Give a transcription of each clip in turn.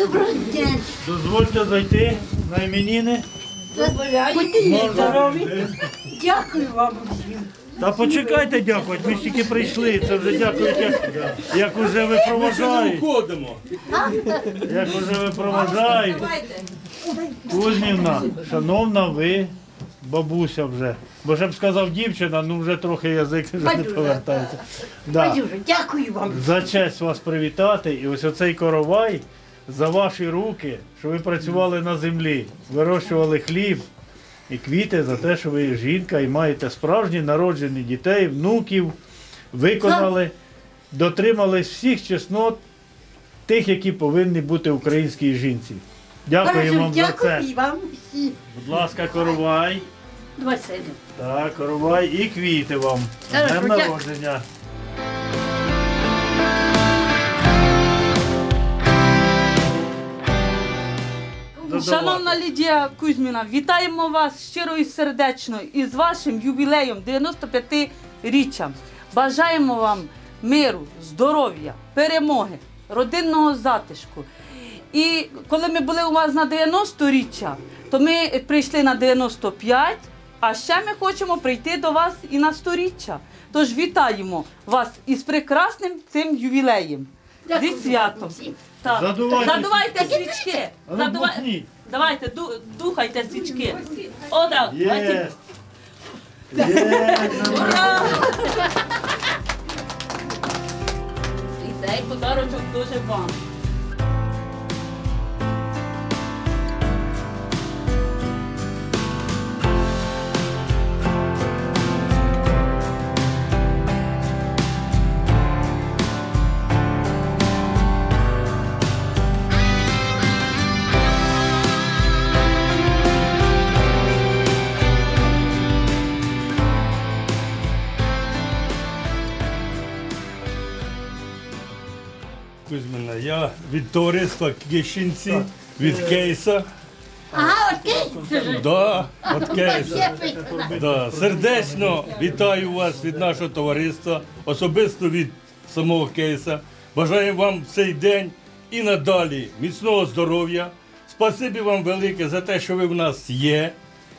Доброго дня. Дозвольте зайти на іменіни. Будьте здорові. Дякую вам всім. Та почекайте дякувати, ми ж тільки прийшли. Це вже дякують, як, як уже ви проважаєте. Ходимо. Як уже ви проважаєте. Кузьмівна, шановна ви, бабуся вже. Бо я б сказав дівчина, ну вже трохи язик вже не повертається. Да. Дякую вам. За честь вас привітати. І ось оцей коровай за ваші руки, що ви працювали на землі, вирощували хліб і квіти за те, що ви жінка і маєте справжні народжені дітей, внуків, виконали, дотримались всіх чеснот тих, які повинні бути українській жінці. Дякую вам за це. дякую вам всім. Будь ласка, коровай. Два сини. Так, коровай і квіти вам. З Днем дякую. народження. Шановна Лідія Кузьміна, вітаємо вас щиро і сердечно із вашим ювілеєм 95-річчям. Бажаємо вам миру, здоров'я, перемоги, родинного затишку. І коли ми були у вас на 90-річчя, то ми прийшли на 95, а ще ми хочемо прийти до вас і на 100-річчя. Тож вітаємо вас із прекрасним цим ювілеєм. Зі святом. Так. Задувайте. Задувайте свічки. А Задува- бухніть. Давайте, ду... духайте свічки. О, Є. Є. Ура! І цей подарочок дуже вам. Я від товариства Кищенці, від кейса. Ага, окей. Да, від кейса. Да, сердечно вітаю вас від нашого товариства, особисто від самого кейса. Бажаю вам в цей день і надалі міцного здоров'я. Спасибі вам велике за те, що ви в нас є.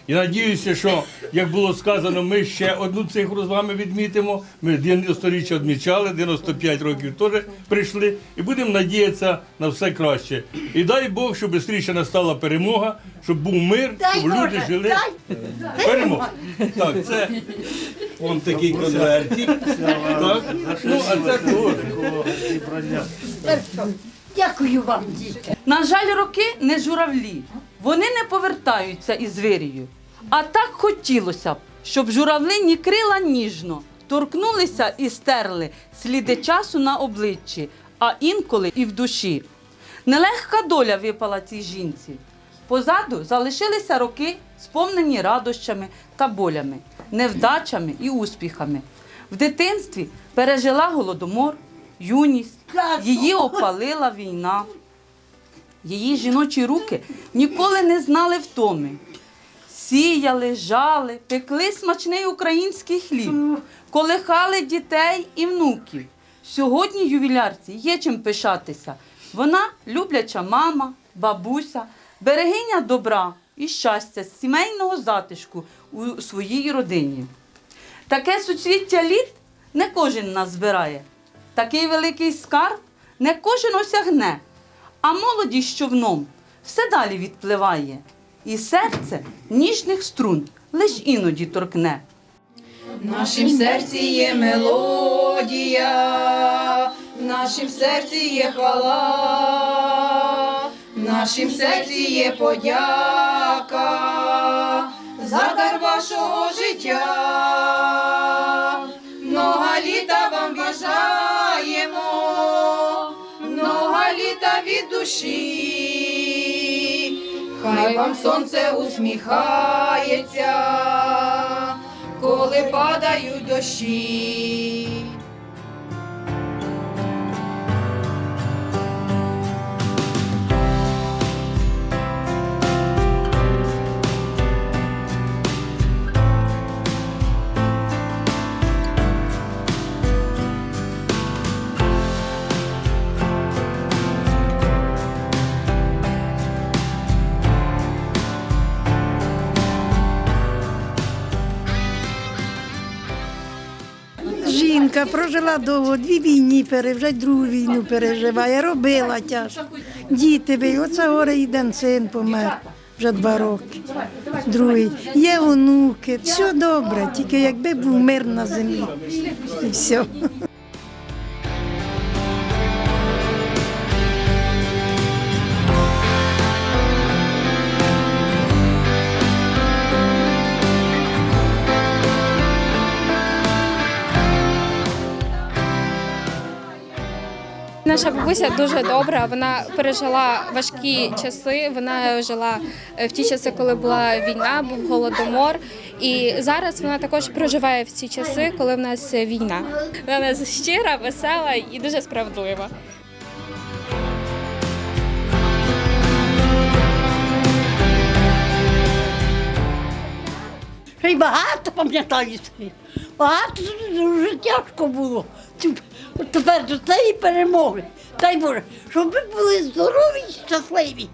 І надіюся, що, як було сказано, ми ще одну цифру з вами відмітимо. Ми 90-річчя відмічали, 95 років теж прийшли, і будемо надіятися на все краще. І дай Бог, щоб швидше настала перемога, щоб був мир, Дай щоб люди жили. дай. Перемога. Так, це он такий конвертик. Так. Ну, а це теж. Дякую вам, діти. На жаль, роки не журавлі. Вони не повертаються із вирію. А так хотілося б, щоб журавлині крила ніжно торкнулися і стерли сліди часу на обличчі, а інколи і в душі. Нелегка доля випала цій жінці. Позаду залишилися роки, сповнені радощами та болями, невдачами і успіхами. В дитинстві пережила голодомор, юність, її опалила війна. Її жіночі руки ніколи не знали втоми. Сіяли, жали, пекли смачний український хліб, колихали дітей і внуків. Сьогодні ювілярці є чим пишатися. Вона любляча мама, бабуся, берегиня добра і щастя, сімейного затишку у своїй родині. Таке суцвіття літ не кожен нас збирає. Такий великий скарб не кожен осягне, а молодість човном все далі відпливає. І серце ніжних струн лиш іноді торкне. В нашім серці є мелодія, в нашім серці є хвала, в нашім серці є подяка за дар вашого життя. Від душі. Хай вам сонце усміхається, коли падають дощі. Жінка прожила довго, дві війни пережила, другу війну переживає, робила тяжко. Діти ви, оце горе один син помер вже два роки. Другий. Є онуки, все добре, тільки якби був мир на землі. І все. Наша бабуся дуже добра. Вона пережила важкі часи. Вона жила е, в ті часи, коли була війна, був голодомор. І зараз вона також проживає в ці часи, коли в нас війна. Вона щира, весела і дуже справедлива. Багато пам'ятаю. Багато дуже тяжко було. Тепер до цієї перемоги. Дай Боже, щоб ви були здорові і щасливі.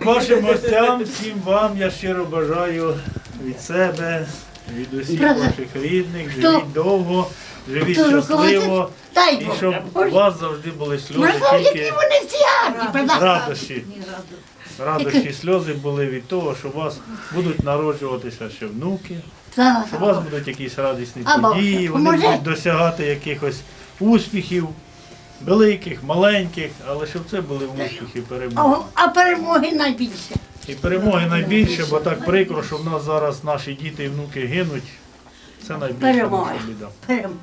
Вашим гостям, всім вам я щиро бажаю від себе, від усіх Правда. ваших рідних, Хто? живіть довго, живіть Хто щасливо. руководить? Дай І Боже. щоб у вас завжди були сльози, які тільки вони всі гарні, правда? радощі. Радощі сльози були від того, що у вас будуть народжуватися ще внуки, що у вас будуть якісь радісні події, вони будуть досягати якихось успіхів, великих, маленьких, але щоб це були успіхи, перемоги. А, перемоги найбільше. І перемоги найбільше, бо так прикро, що в нас зараз наші діти і внуки гинуть. Це найбільша Перемоги. наша біда. Перемоги.